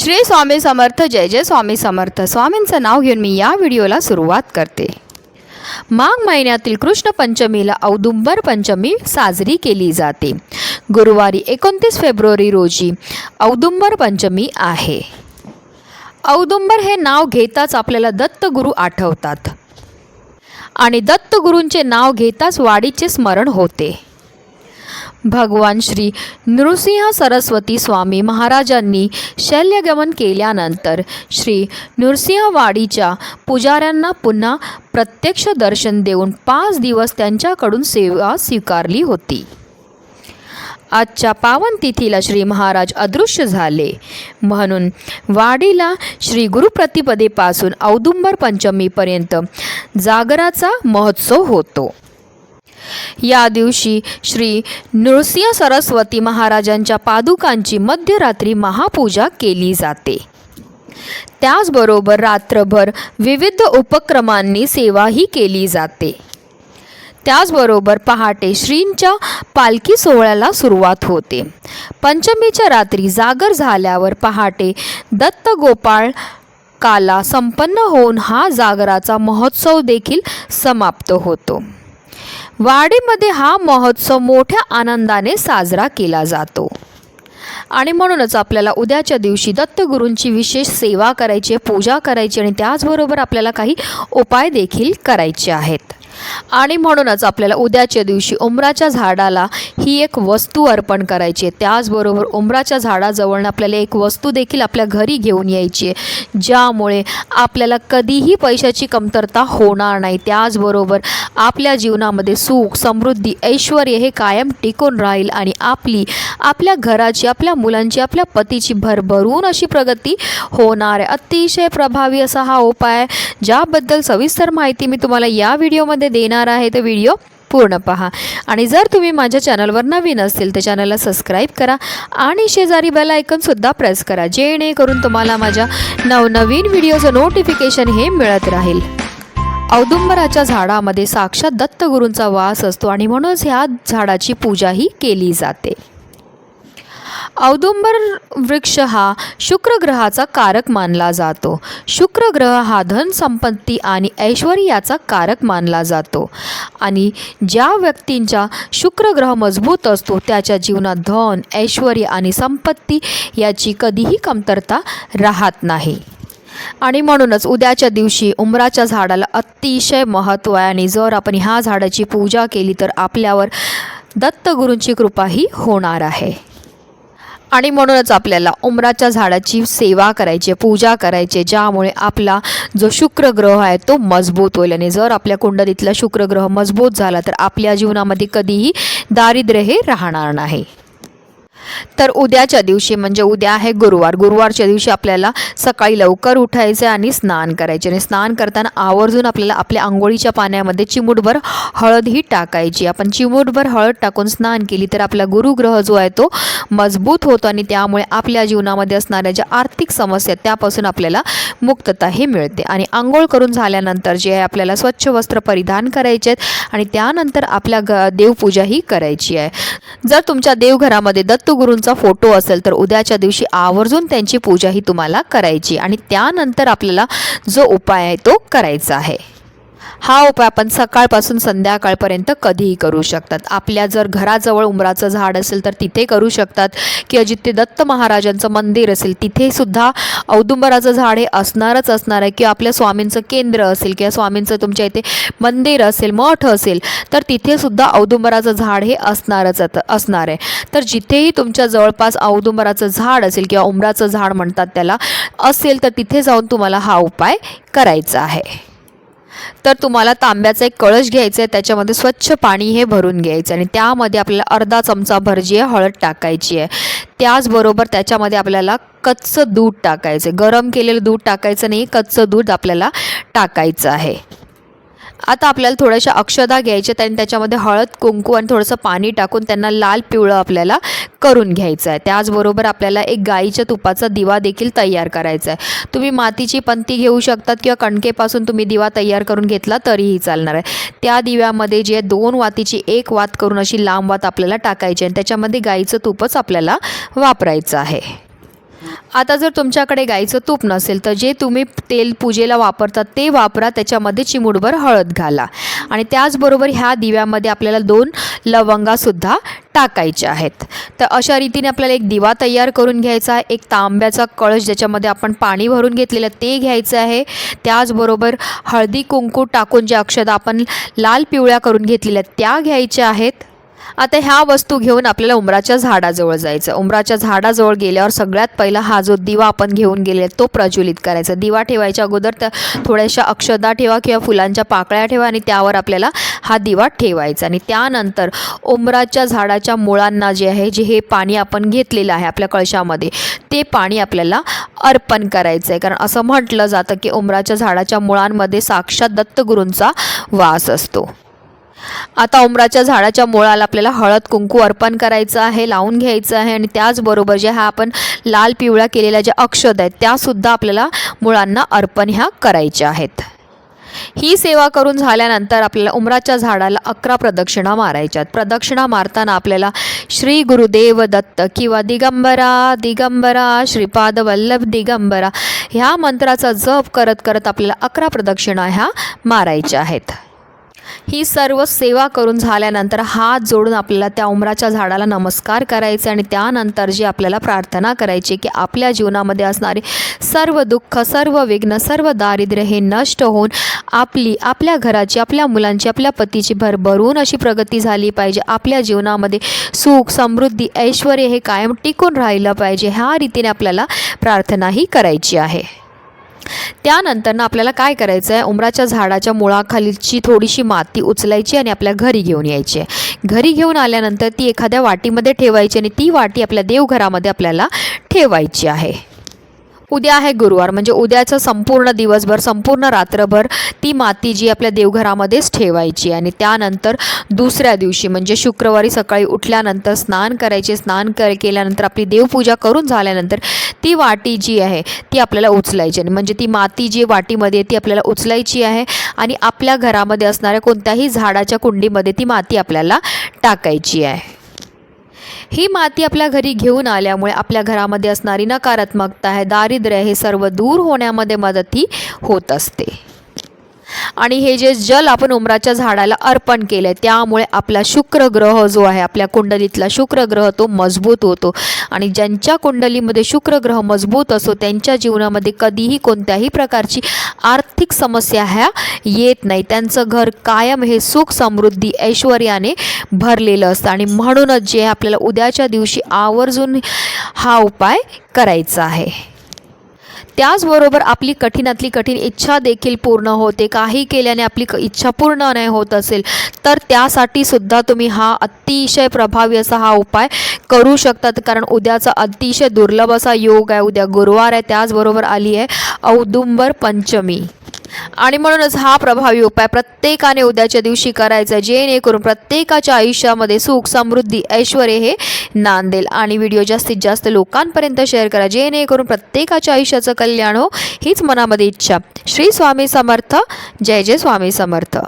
श्री स्वामी समर्थ जय जय स्वामी समर्थ. स्वामींचं नाव घेऊन मी या व्हिडिओला सुरुवात करते. माघ महिन्यातील कृष्ण पंचमीला औदुंबर पंचमी साजरी केली जाते. गुरुवारी एकोणतीस फेब्रुवारी रोजी औदुंबर पंचमी आहे. औदुंबर हे नाव घेताच आपल्याला दत्तगुरू आठवतात. आणि दत्तगुरूंचे नाव घेताच वाडीचे स्मरण होते. भगवान श्री नृसिंह सरस्वती स्वामी महाराजांनी शल्यगमन केल्यानंतर श्री नृसिंहवाडीच्या पुजाऱ्यांना पुन्हा प्रत्यक्ष दर्शन देऊन पाच दिवस त्यांच्याकडून सेवा स्वीकारली होती. आजच्या पावन तिथीला श्री महाराज अदृश्य झाले. म्हणून वाडीला श्री गुरुप्रतिपदेपासून औदुंबर पंचमीपर्यंत जागराचा महोत्सव होतो. या दिवशी श्री नृसिंह सरस्वती महाराजांच्या पादुकांची मध्यरात्री महापूजा केली जाते. त्याचबरोबर रात्रभर विविध उपक्रमांनी सेवाही केली जाते. त्याचबरोबर पहाटे श्रींच्या पालखी सोहळ्याला सुरुवात होते. पंचमीच्या रात्री जागर झाल्यावर पहाटे दत्तगोपाळ काला संपन्न होऊन हा जागराचा महोत्सव देखील समाप्त होतो. वाडीमध्ये हा महोत्सव मोठ्या आनंदाने साजरा केला जातो. आणि म्हणूनच आपल्याला उद्याच्या दिवशी दत्तगुरूंची विशेष सेवा करायची आहे पूजा करायची आणि त्याचबरोबर आपल्याला काही उपाय देखील करायचे आहेत. आणि म्हणूनच आपल्याला उद्याच्या दिवशी उमराच्या झाडाला ही एक वस्तू अर्पण करायची आहे. त्याचबरोबर उमराच्या झाडाजवळ आपल्याला एक वस्तू देखील आपल्या घरी घेऊन यायची आहे ज्यामुळे आपल्याला कधीही पैशाची कमतरता होणार नाही. त्याचबरोबर आपल्या जीवनामध्ये सुख समृद्धी ऐश्वर हे कायम टिकून राहील आणि आपली आपल्या घराची आपल्या मुलांची आपल्या पतीची भरभरून अशी प्रगती होणार आहे. अतिशय प्रभावी असा हा उपाय आहे. ज्याबद्दल सविस्तर माहिती मी तुम्हाला या व्हिडिओमध्ये देणार आहे तर व्हिडिओ पूर्ण पहा. आणि जर तुम्ही माझ्या चॅनलवर नवीन असतील तर चॅनलला सबस्क्राईब करा आणि शेजारी बेल आयकनसुद्धा प्रेस करा जेणेकरून तुम्हाला माझ्या नवनवीन व्हिडिओचं नोटिफिकेशन हे मिळत राहील. औदुंबराच्या झाडामध्ये साक्षात दत्तगुरूंचा वास असतो आणि म्हणूनच ह्या झाडाची पूजाही केली जाते. औदुंबर वृक्ष हा शुक्र ग्रहाचा कारक मानला जातो. शुक्र ग्रह हा धन संपत्ती आणि ऐश्वर्याचा कारक मानला जातो. आणि ज्या व्यक्तींचा शुक्र ग्रह मजबूत असतो त्याच्या जीवनात धन ऐश्वर आणि संपत्ती याची कधीही कमतरता राहत नाही. आणि म्हणूनच उद्याच्या दिवशी उमराच्या झाडाला अतिशय महत्त्व आहे आणि जर आपण ह्या झाडाची पूजा केली तर आपल्यावर दत्तगुरूंची कृपाही होणार आहे. आणि म्हणूनच आपल्याला उमराच्या झाडाची सेवा करायची आहे, पूजा करायची आहे, ज्यामुळे आपला जो शुक्र ग्रह आहे तो मजबूत होईल. आणि जर आपल्या कुंडलीतला शुक्र ग्रह मजबूत झाला तर आपल्या जीवनामध्ये कधीही दारिद्र्य हे राहणार नाही. तर उद्याच्या दिवशी म्हणजे उद्या आहे गुरुवार. गुरुवारच्या दिवशी आपल्याला सकाळी लवकर उठायचं आणि स्नान करायचे. आणि स्नान करताना आवर्जून आपल्याला आपल्या आंघोळीच्या पाण्यामध्ये चिमूटभर हळदही टाकायची. आपण चिमूटभर हळद टाकून स्नान केली तर आपला गुरुग्रह जो आहे तो मजबूत होतो आणि त्यामुळे आपल्या जीवनामध्ये असणाऱ्या ज्या आर्थिक समस्या आहेत, त्यापासून आपल्याला मुक्तताही मिळते. आणि आंघोळ करून झाल्यानंतर जे आहे आपल्याला स्वच्छ वस्त्र परिधान करायचे आहेत आणि त्यानंतर आपल्या ग देवपूजाही करायची आहे. जर तुमच्या देवघरामध्ये दत्त गुरुंचा फोटो असेल तर उद्याच्या दिवशी आवर्जून त्यांची पूजा ही तुम्हाला करायची. आणि त्यानंतर आपल्याला जो उपाय आहे तो करायचा आहे. हा उपाय आपण सकाळपासून संध्याकाळपर्यंत कधीही करू शकतात. आपल्या जर घराजवळ उमराचं झाड असेल तर तिथे करू शकतात. किंवा जिथे दत्त महाराजांचं मंदिर असेल तिथे सुद्धा औदुंबराचं झाड हे असणारच असणार आहे. किंवा आपल्या स्वामींचं केंद्र असेल किंवा स्वामींचं तुमच्या इथे मंदिर असेल मठ असेल तर तिथे सुद्धा औदुंबराचं झाड हे असणारच असणार आहे. तर जिथेही तुमच्या जवळपास औदुंबराचं झाड असेल किंवा उमराचं झाड म्हणतात त्याला असेल तर तिथे जाऊन तुम्हाला हा उपाय करायचा आहे. तर तुम्हाला तांब्याचा एक कळश घ्यायचा आहे त्याच्यामध्ये स्वच्छ पाणी हे भरून घ्यायचं आणि त्यामध्ये आपल्याला अर्धा चमचा भर जी आहे हळद टाकायची आहे त्याचबरोबर त्याच्यामध्ये आपल्याला कच्चं दूध टाकायचं आहे गरम केलेलं दूध टाकायचं नाही कच्चं दूध आपल्याला टाकायचं आहे. आता आपल्याला थोड्याशा अक्षदा घ्यायच्या आणि त्याच्यामध्ये हळद कुंकू आणि थोडंसं पाणी टाकून त्यांना लाल पिवळं आपल्याला करून घ्यायचं आहे त्याचबरोबर आपल्याला एक गाईच्या तुपाचा दिवा देखील तयार करायचा आहे तुम्ही मातीची पंती घेऊ शकतात किंवा कणकेपासून तुम्ही दिवा तयार करून घेतला तरीही चालणार आहे. त्या दिव्यामध्ये जे दोन वातीची एक वात करून अशी लांब वात आपल्याला टाकायची आहे आणि त्याच्यामध्ये गाईचं तुपच आपल्याला वापरायचं आहे. आता जर तुमच्याकडे गाईचं तूप नसेल तर जे तुम्ही तेल पूजेला वापरतात ते वापरा. त्याच्यामध्ये चिमूटभर हळद घाला. आणि त्याचबरोबर ह्या दिव्यामध्ये आपल्याला दोन लवंगासुद्धा टाकायच्या आहेत. तर अशा रीतीने आपल्याला एक दिवा तयार करून घ्यायचा आहे. एक तांब्याचा कळश ज्याच्यामध्ये आपण पाणी भरून घेतलेलं ते घ्यायचं आहे. त्याचबरोबर हळदी कुंकू टाकून ज्या अक्षता आपण लाल पिवळ्या करून घेतलेल्या त्या घ्यायच्या आहेत. आता ह्या वस्तू घेऊन आपल्याला उमराच्या झाडाजवळ जायचं. उमराच्या झाडाजवळ गेल्यावर सगळ्यात पहिला हा जो दिवा आपण घेऊन गेले तो प्रज्वलित करायचा. दिवा ठेवायच्या अगोदर तर थोड्याशा अक्षदा ठेवा किंवा फुलांच्या पाकळ्या ठेवा आणि त्यावर आपल्याला हा दिवा ठेवायचा. आणि त्यानंतर उमराच्या झाडाच्या मुळांना जे आहे जे हे पाणी आपण घेतलेलं आहे आपल्या कळशामध्ये ते पाणी आपल्याला अर्पण करायचं आहे कारण असं म्हटलं जातं की उमराच्या झाडाच्या मुळांमध्ये साक्षात दत्तगुरूंचा वास असतो. आता उमराच्या झाडाच्या मुळाला आपल्याला हळद कुंकू अर्पण करायचं आहे लावून घ्यायचं आहे आणि त्याचबरोबर जे हा आपण लाल पिवळ्या केलेल्या ज्या अक्षद आहेत त्यासुद्धा आपल्याला मुळांना अर्पण ह्या करायच्या आहेत. ही सेवा करून झाल्यानंतर आपल्याला उमराच्या झाडाला अकरा प्रदक्षिणा मारायच्यात प्रदक्षिणा मारताना आपल्याला श्री गुरुदेव दत्त किंवा दिगंबरा दिगंबरा श्रीपाद वल्लभ दिगंबरा ह्या मंत्राचा जप करत करत आपल्याला अकरा प्रदक्षिणा ह्या मारायच्या आहेत. ही सर्व सेवा करून झाल्यानंतर हात जोडून आपल्याला त्या उमराच्या झाडाला नमस्कार करायचे आणि त्यानंतर जी आपल्याला प्रार्थना करायची की आपल्या जीवनामध्ये असणारे सर्व दुःख सर्व विघ्न सर्व दारिद्र्य हे नष्ट होऊन आपली आपल्या घराची आपल्या मुलांची आपल्या पतीची भरभरून अशी प्रगती झाली पाहिजे. आपल्या जीवनामध्ये सुख समृद्धी ऐश्वर हे कायम टिकून राहिलं पाहिजे. ह्या रीतीने आपल्याला प्रार्थनाही करायची आहे. त्यानंतर ना आपल्याला काय करायचं आहे उमराच्या झाडाच्या मुळाखालीची थोडीशी माती उचलायची आणि आपल्या घरी घेऊन यायची. आहे घरी घेऊन आल्यानंतर ती एखाद्या वाटीमध्ये ठेवायची आणि ती वाटी आपल्या देवघरामध्ये आपल्याला ठेवायची आहे. उद्या आहे गुरुवार म्हणजे उद्याचं संपूर्ण दिवसभर संपूर्ण रात्रभर ती माती जी आपल्या देवघरामध्येच ठेवायची आणि त्यानंतर दुसऱ्या दिवशी म्हणजे शुक्रवारी सकाळी उठल्यानंतर स्नान करायचे स्नान कर केल्यानंतर आपली देवपूजा करून झाल्यानंतर ती वाटी जी आहे ती आपल्याला उचलायची आणि म्हणजे ती माती जी वाटीमध्ये ती आपल्याला उचलायची आहे आणि आपल्या घरामध्ये असणाऱ्या कोणत्याही झाडाच्या कुंडीमध्ये ती माती आपल्याला टाकायची आहे. ही माती आपल्या घरी घेऊन आल्यामुळे आपल्या घरामध्ये असणारी नकारात्मकता आहे दारिद्र्य हे सर्व दूर होण्यामध्ये मदती होत असते. आणि हे जे जल आपण उमराच्या झाडाला अर्पण केलं आहे त्यामुळे आपला शुक्र ग्रह जो आहे आपल्या कुंडलीतला शुक्र ग्रह तो मजबूत होतो. आणि ज्यांच्या कुंडलीमध्ये शुक्र ग्रह मजबूत असो त्यांच्या जीवनामध्ये कधीही कोणत्याही प्रकारची आर्थिक समस्या ह्या येत नाही. त्यांचं घर कायम हे सुख समृद्धी ऐश्वर्याने भरलेलं असतं. आणि म्हणूनच जे आपल्याला उद्याच्या दिवशी आवर्जून हा उपाय करायचा आहे. त्याचबरोबर आपली कठीणातली कठीण इच्छा देखील पूर्ण होते. काही केल्याने आपली क- इच्छा पूर्ण नाही होत असेल तर त्यासाठी सुद्धा तुम्ही हा अतिशय प्रभावी असा हा उपाय करू शकतात. कारण उद्याचा अतिशय दुर्लभ असा योग आहे. उद्या गुरुवार आहे. त्याचबरोबर आली आहे औदुंबर पंचमी. आणि म्हणूनच हा प्रभावी उपाय प्रत्येकाने उद्याच्या दिवशी करायचा आहे, जेणेकरून प्रत्येकाच्या आयुष्यामध्ये सुख समृद्धी ऐश्वर हे नांदेल. आणि व्हिडिओ जास्तीत जास्त लोकांपर्यंत शेअर करा जेणेकरून प्रत्येकाच्या आयुष्याचं कल्याण हो हीच मनामध्ये इच्छा. श्री स्वामी समर्थ. जय जय स्वामी समर्थ.